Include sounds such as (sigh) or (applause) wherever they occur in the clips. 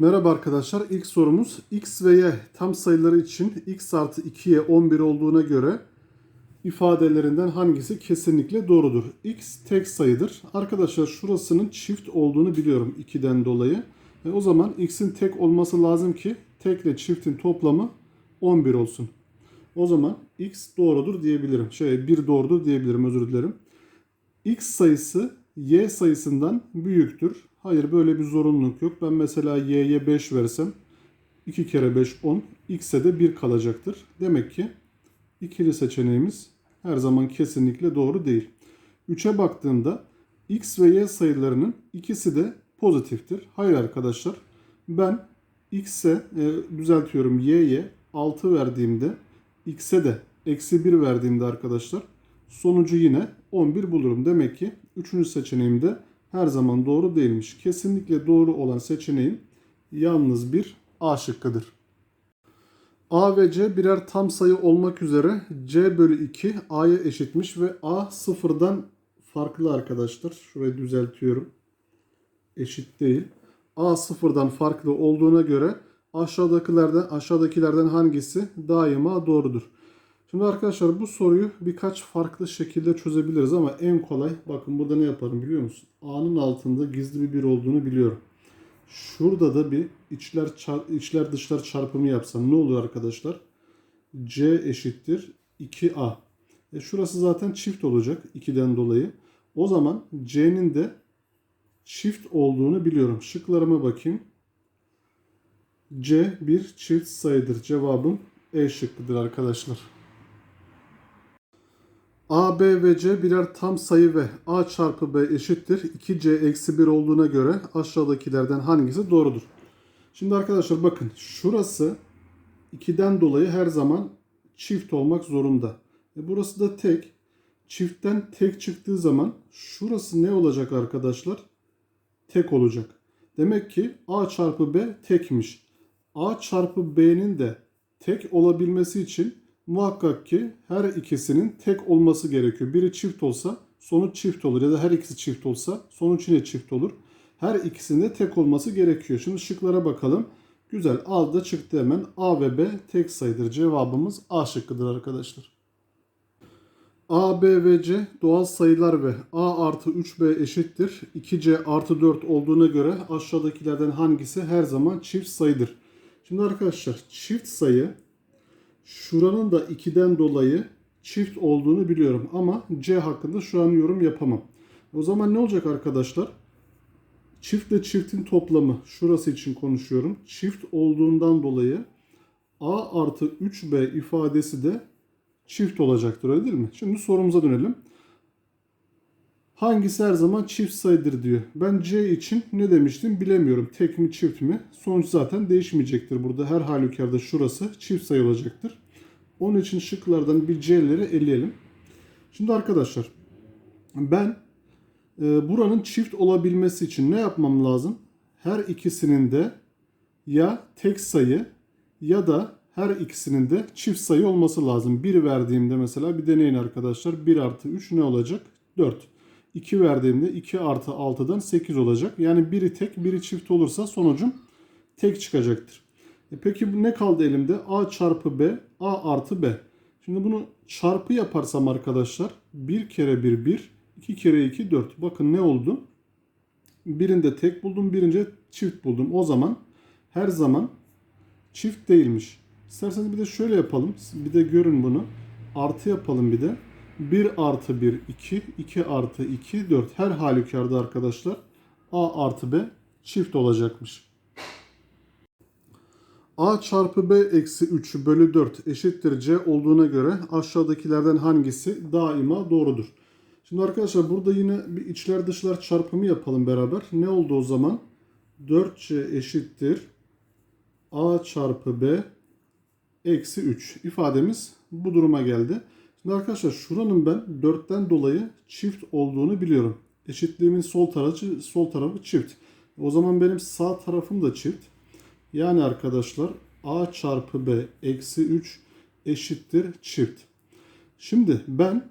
Merhaba arkadaşlar. İlk sorumuz x ve y tam sayıları için x artı 2y 11 olduğuna göre ifadelerinden hangisi kesinlikle doğrudur? x tek sayıdır. Arkadaşlar şurasının çift olduğunu biliyorum 2'den dolayı. E o zaman x'in tek olması lazım ki tek ile çiftin toplamı 11 olsun. O zaman x doğrudur diyebilirim. Şey 1 doğrudur diyebilirim özür dilerim. x sayısı y sayısından büyüktür. Hayır böyle bir zorunluluk yok. Ben mesela y'ye 5 versem 2 kere 5 10. x'e de 1 kalacaktır. Demek ki ikili seçeneğimiz her zaman kesinlikle doğru değil. 3'e baktığımda x ve y sayılarının ikisi de pozitiftir. Hayır arkadaşlar. Ben x'e e, düzeltiyorum y'ye 6 verdiğimde x'e de eksi 1 verdiğimde arkadaşlar sonucu yine 11 bulurum. Demek ki 3. seçeneğimde her zaman doğru değilmiş. Kesinlikle doğru olan seçeneğim yalnız bir A şıkkıdır. A ve C birer tam sayı olmak üzere C bölü 2 A'ya eşitmiş ve A sıfırdan farklı arkadaşlar. Şurayı düzeltiyorum. Eşit değil. A sıfırdan farklı olduğuna göre aşağıdakilerden aşağıdakilerden hangisi daima doğrudur? Şimdi arkadaşlar bu soruyu birkaç farklı şekilde çözebiliriz ama en kolay bakın burada ne yaparım biliyor musun? A'nın altında gizli bir bir olduğunu biliyorum. Şurada da bir içler içler dışlar çarpımı yapsam ne olur arkadaşlar? C eşittir 2A. E şurası zaten çift olacak 2'den dolayı. O zaman C'nin de çift olduğunu biliyorum. Şıklarıma bakayım. C bir çift sayıdır. Cevabım E şıkkıdır arkadaşlar. A, B ve C birer tam sayı ve A çarpı B eşittir. 2C eksi 1 olduğuna göre aşağıdakilerden hangisi doğrudur? Şimdi arkadaşlar bakın şurası 2'den dolayı her zaman çift olmak zorunda. E burası da tek. Çiftten tek çıktığı zaman şurası ne olacak arkadaşlar? Tek olacak. Demek ki A çarpı B tekmiş. A çarpı B'nin de tek olabilmesi için muhakkak ki her ikisinin tek olması gerekiyor. Biri çift olsa sonuç çift olur ya da her ikisi çift olsa sonuç yine çift olur. Her ikisinin de tek olması gerekiyor. Şimdi şıklara bakalım. Güzel. A'da çıktı hemen. A ve B tek sayıdır. Cevabımız A şıkkıdır arkadaşlar. A, B ve C doğal sayılar ve A artı 3B eşittir. 2C artı 4 olduğuna göre aşağıdakilerden hangisi her zaman çift sayıdır? Şimdi arkadaşlar çift sayı şuranın da 2'den dolayı çift olduğunu biliyorum ama C hakkında şu an yorum yapamam. O zaman ne olacak arkadaşlar? Çiftle çiftin toplamı şurası için konuşuyorum. Çift olduğundan dolayı A artı 3B ifadesi de çift olacaktır öyle değil mi? Şimdi sorumuza dönelim. Hangisi her zaman çift sayıdır diyor. Ben C için ne demiştim bilemiyorum. Tek mi çift mi? Sonuç zaten değişmeyecektir. Burada her halükarda şurası çift sayı olacaktır. Onun için şıklardan bir C'leri eleyelim. Şimdi arkadaşlar ben e, buranın çift olabilmesi için ne yapmam lazım? Her ikisinin de ya tek sayı ya da her ikisinin de çift sayı olması lazım. 1 verdiğimde mesela bir deneyin arkadaşlar. 1 artı 3 ne olacak? 4. 2 verdiğimde 2 artı 6'dan 8 olacak. Yani biri tek biri çift olursa sonucum tek çıkacaktır. E peki ne kaldı elimde? A çarpı B, A artı B. Şimdi bunu çarpı yaparsam arkadaşlar 1 kere 1 1, 2 kere 2 4. Bakın ne oldu? Birinde tek buldum, birinci çift buldum. O zaman her zaman çift değilmiş. İsterseniz bir de şöyle yapalım. Bir de görün bunu. Artı yapalım bir de. 1 artı 1 2, 2 artı 2 4. Her halükarda arkadaşlar A artı B çift olacakmış. A çarpı B eksi 3 bölü 4 eşittir C olduğuna göre aşağıdakilerden hangisi daima doğrudur? Şimdi arkadaşlar burada yine bir içler dışlar çarpımı yapalım beraber. Ne oldu o zaman? 4C eşittir A çarpı B eksi 3 ifademiz bu duruma geldi. Şimdi arkadaşlar şuranın ben 4'ten dolayı çift olduğunu biliyorum. Eşitliğimin sol tarafı sol tarafı çift. O zaman benim sağ tarafım da çift. Yani arkadaşlar A çarpı B eksi 3 eşittir çift. Şimdi ben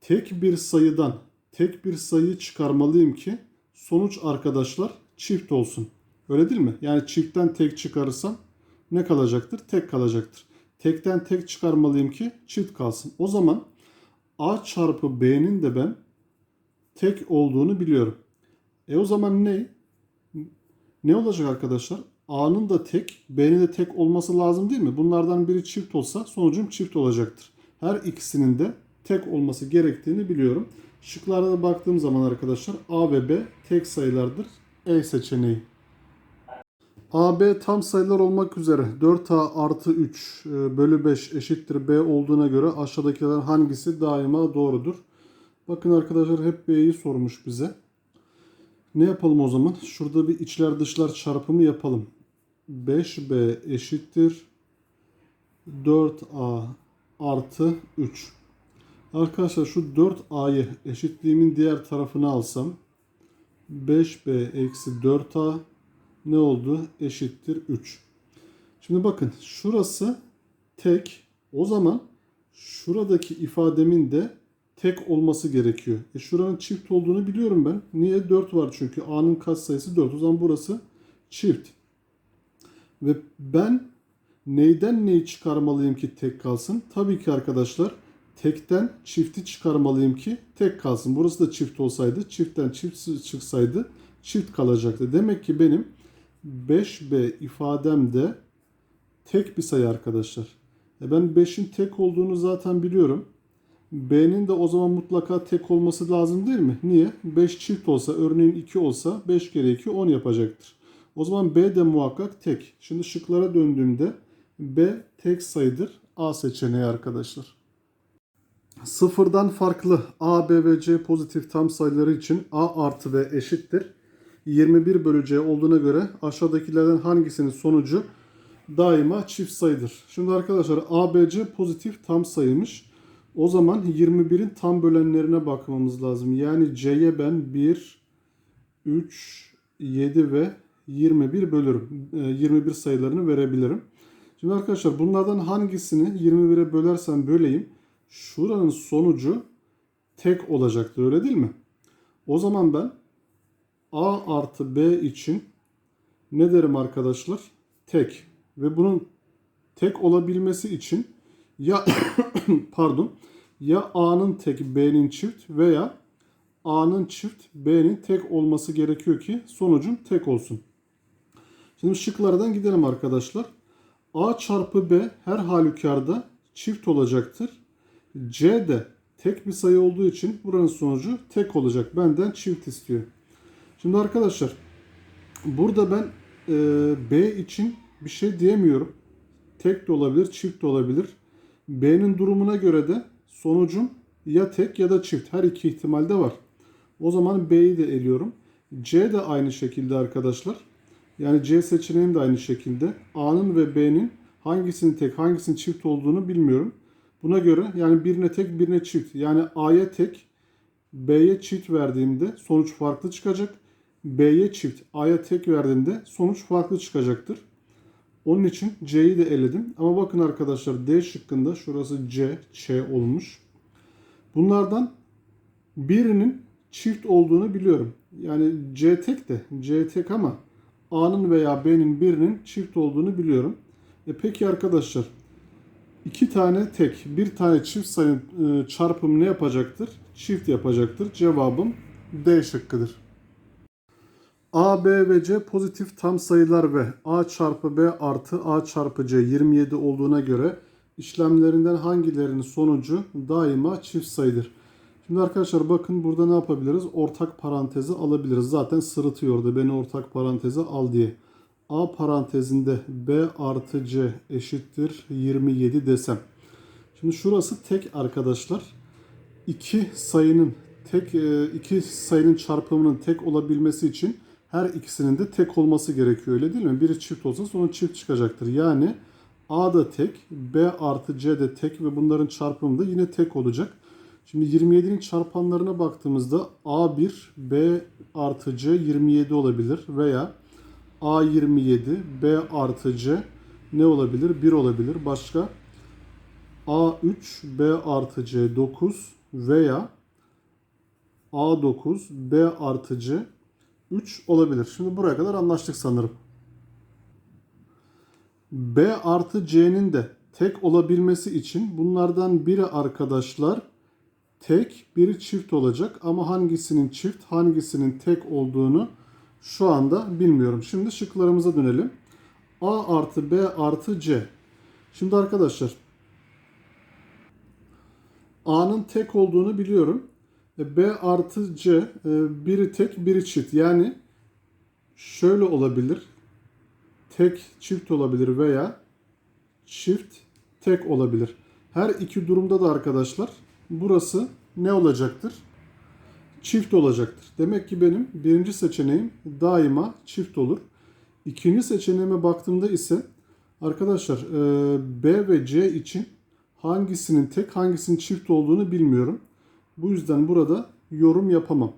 tek bir sayıdan tek bir sayı çıkarmalıyım ki sonuç arkadaşlar çift olsun. Öyle değil mi? Yani çiftten tek çıkarırsam ne kalacaktır? Tek kalacaktır. Tekten tek çıkarmalıyım ki çift kalsın. O zaman A çarpı B'nin de ben tek olduğunu biliyorum. E o zaman ne? Ne olacak arkadaşlar? A'nın da tek, B'nin de tek olması lazım değil mi? Bunlardan biri çift olsa sonucum çift olacaktır. Her ikisinin de tek olması gerektiğini biliyorum. Şıklara da baktığım zaman arkadaşlar A ve B tek sayılardır. E seçeneği. AB tam sayılar olmak üzere 4A artı 3 e, bölü 5 eşittir B olduğuna göre aşağıdakilerden hangisi daima doğrudur? Bakın arkadaşlar hep B'yi sormuş bize. Ne yapalım o zaman? Şurada bir içler dışlar çarpımı yapalım. 5B eşittir 4A artı 3. Arkadaşlar şu 4A'yı eşitliğimin diğer tarafına alsam 5B eksi 4A ne oldu? Eşittir 3. Şimdi bakın şurası tek. O zaman şuradaki ifademin de tek olması gerekiyor. E şuranın çift olduğunu biliyorum ben. Niye? 4 var çünkü. A'nın katsayısı 4. O zaman burası çift. Ve ben neyden neyi çıkarmalıyım ki tek kalsın? Tabii ki arkadaşlar tekten çifti çıkarmalıyım ki tek kalsın. Burası da çift olsaydı, çiftten çift çıksaydı çift kalacaktı. Demek ki benim 5B ifademde tek bir sayı arkadaşlar. E ben 5'in tek olduğunu zaten biliyorum. B'nin de o zaman mutlaka tek olması lazım değil mi? Niye? 5 çift olsa, örneğin 2 olsa 5 kere 2 10 yapacaktır. O zaman B de muhakkak tek. Şimdi şıklara döndüğümde B tek sayıdır. A seçeneği arkadaşlar. Sıfırdan farklı A, B ve C pozitif tam sayıları için A artı B eşittir. 21 bölü olduğuna göre aşağıdakilerden hangisinin sonucu daima çift sayıdır. Şimdi arkadaşlar A, B, C pozitif tam sayıymış. O zaman 21'in tam bölenlerine bakmamız lazım. Yani C'ye ben 1, 3, 7 ve 21 bölürüm. 21 sayılarını verebilirim. Şimdi arkadaşlar bunlardan hangisini 21'e bölersem böleyim. Şuranın sonucu tek olacaktır öyle değil mi? O zaman ben A artı B için ne derim arkadaşlar? Tek. Ve bunun tek olabilmesi için ya (coughs) pardon ya A'nın tek B'nin çift veya A'nın çift B'nin tek olması gerekiyor ki sonucum tek olsun. Şimdi şıklardan gidelim arkadaşlar. A çarpı B her halükarda çift olacaktır. C de tek bir sayı olduğu için buranın sonucu tek olacak. Benden çift istiyor. Şimdi arkadaşlar burada ben e, B için bir şey diyemiyorum. Tek de olabilir, çift de olabilir. B'nin durumuna göre de sonucum ya tek ya da çift. Her iki ihtimalde var. O zaman B'yi de eliyorum. C de aynı şekilde arkadaşlar. Yani C seçeneğim de aynı şekilde. A'nın ve B'nin hangisinin tek hangisinin çift olduğunu bilmiyorum. Buna göre yani birine tek birine çift. Yani A'ya tek B'ye çift verdiğimde sonuç farklı çıkacak. B'ye çift A'ya tek verdiğimde sonuç farklı çıkacaktır. Onun için C'yi de eledim. Ama bakın arkadaşlar D şıkkında şurası C, Ç olmuş. Bunlardan birinin çift olduğunu biliyorum. Yani C tek de C tek ama A'nın veya B'nin birinin çift olduğunu biliyorum. E peki arkadaşlar iki tane tek bir tane çift sayının e, çarpımı ne yapacaktır? Çift yapacaktır. Cevabım D şıkkıdır. A, B ve C pozitif tam sayılar ve A çarpı B artı A çarpı C 27 olduğuna göre işlemlerinden hangilerinin sonucu daima çift sayıdır. Şimdi arkadaşlar bakın burada ne yapabiliriz? Ortak parantezi alabiliriz. Zaten sırıtıyordu beni ortak paranteze al diye. A parantezinde B artı C eşittir 27 desem. Şimdi şurası tek arkadaşlar. İki sayının tek e, iki sayının çarpımının tek olabilmesi için her ikisinin de tek olması gerekiyor öyle değil mi? Biri çift olsa sonra çift çıkacaktır. Yani A da tek, B artı C de tek ve bunların çarpımı da yine tek olacak. Şimdi 27'nin çarpanlarına baktığımızda A1, B artı C 27 olabilir veya A27, B artı C ne olabilir? 1 olabilir. Başka A3, B artı C 9 veya A9, B artı C 3 olabilir. Şimdi buraya kadar anlaştık sanırım. B artı C'nin de tek olabilmesi için bunlardan biri arkadaşlar tek, biri çift olacak. Ama hangisinin çift, hangisinin tek olduğunu şu anda bilmiyorum. Şimdi şıklarımıza dönelim. A artı B artı C. Şimdi arkadaşlar A'nın tek olduğunu biliyorum. E, B artı C e, biri tek biri çift. Yani şöyle olabilir. Tek çift olabilir veya çift tek olabilir. Her iki durumda da arkadaşlar burası ne olacaktır? Çift olacaktır. Demek ki benim birinci seçeneğim daima çift olur. İkinci seçeneğime baktığımda ise arkadaşlar e, B ve C için hangisinin tek hangisinin çift olduğunu bilmiyorum. Bu yüzden burada yorum yapamam.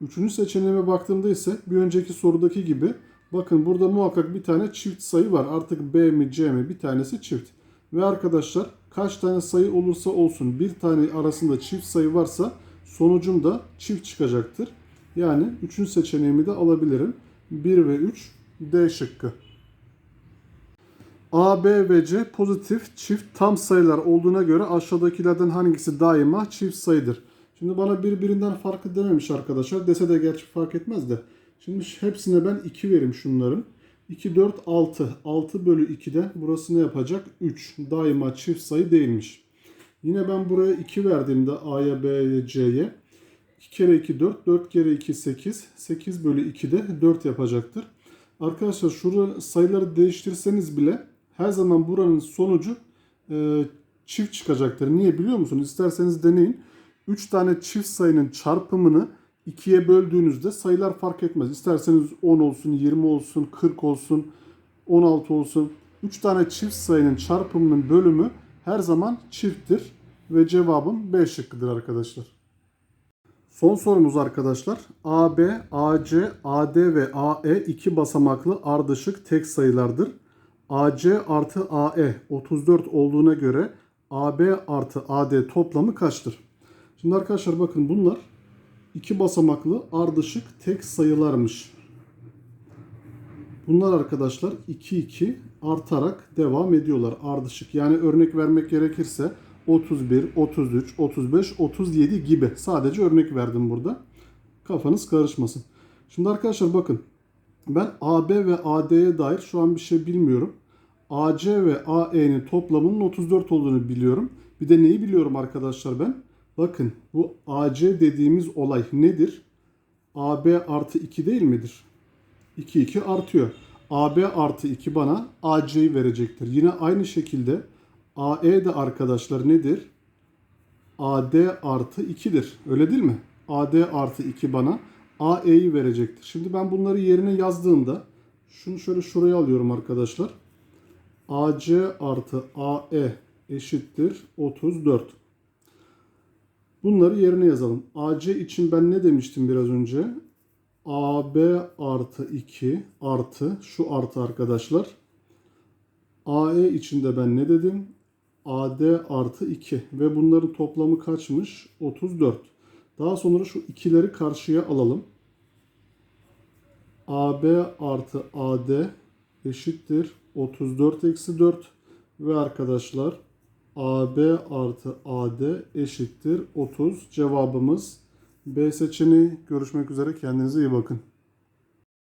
Üçüncü seçeneğime baktığımda ise bir önceki sorudaki gibi bakın burada muhakkak bir tane çift sayı var. Artık B mi C mi bir tanesi çift. Ve arkadaşlar kaç tane sayı olursa olsun bir tane arasında çift sayı varsa sonucum da çift çıkacaktır. Yani üçüncü seçeneğimi de alabilirim. 1 ve 3 D şıkkı. A, B ve C pozitif çift tam sayılar olduğuna göre aşağıdakilerden hangisi daima çift sayıdır? Şimdi bana birbirinden farkı dememiş arkadaşlar. Dese de gerçi fark etmez de. Şimdi hepsine ben 2 verim şunların. 2, 4, 6. 6 bölü 2'de burası ne yapacak? 3. Daima çift sayı değilmiş. Yine ben buraya 2 verdiğimde A'ya, B'ye, C'ye 2 kere 2 4, 4 kere 2 8. 8 bölü 2'de 4 yapacaktır. Arkadaşlar şurada sayıları değiştirseniz bile her zaman buranın sonucu e, çift çıkacaktır. Niye biliyor musunuz? İsterseniz deneyin. 3 tane çift sayının çarpımını 2'ye böldüğünüzde sayılar fark etmez. İsterseniz 10 olsun, 20 olsun, 40 olsun, 16 olsun. 3 tane çift sayının çarpımının bölümü her zaman çifttir. Ve cevabım B şıkkıdır arkadaşlar. Son sorumuz arkadaşlar. AB, AC, AD ve AE iki basamaklı ardışık tek sayılardır. AC artı AE 34 olduğuna göre AB artı AD toplamı kaçtır? Şimdi arkadaşlar bakın bunlar iki basamaklı ardışık tek sayılarmış. Bunlar arkadaşlar 2 2 artarak devam ediyorlar ardışık. Yani örnek vermek gerekirse 31, 33, 35, 37 gibi. Sadece örnek verdim burada. Kafanız karışmasın. Şimdi arkadaşlar bakın. Ben AB ve AD'ye dair şu an bir şey bilmiyorum. AC ve AE'nin toplamının 34 olduğunu biliyorum. Bir de neyi biliyorum arkadaşlar ben? Bakın bu AC dediğimiz olay nedir? AB artı 2 değil midir? 2 2 artıyor. AB artı 2 bana AC'yi verecektir. Yine aynı şekilde AE de arkadaşlar nedir? AD artı 2'dir. Öyle değil mi? AD artı 2 bana AE'yi verecektir. Şimdi ben bunları yerine yazdığımda şunu şöyle şuraya alıyorum arkadaşlar. AC artı AE eşittir 34. Bunları yerine yazalım. AC için ben ne demiştim biraz önce? AB artı 2 artı şu artı arkadaşlar. AE için de ben ne dedim? AD artı 2 ve bunların toplamı kaçmış? 34. Daha sonra şu ikileri karşıya alalım. AB artı AD eşittir 34 eksi 4 ve arkadaşlar AB artı AD eşittir 30. Cevabımız B seçeneği. Görüşmek üzere. Kendinize iyi bakın.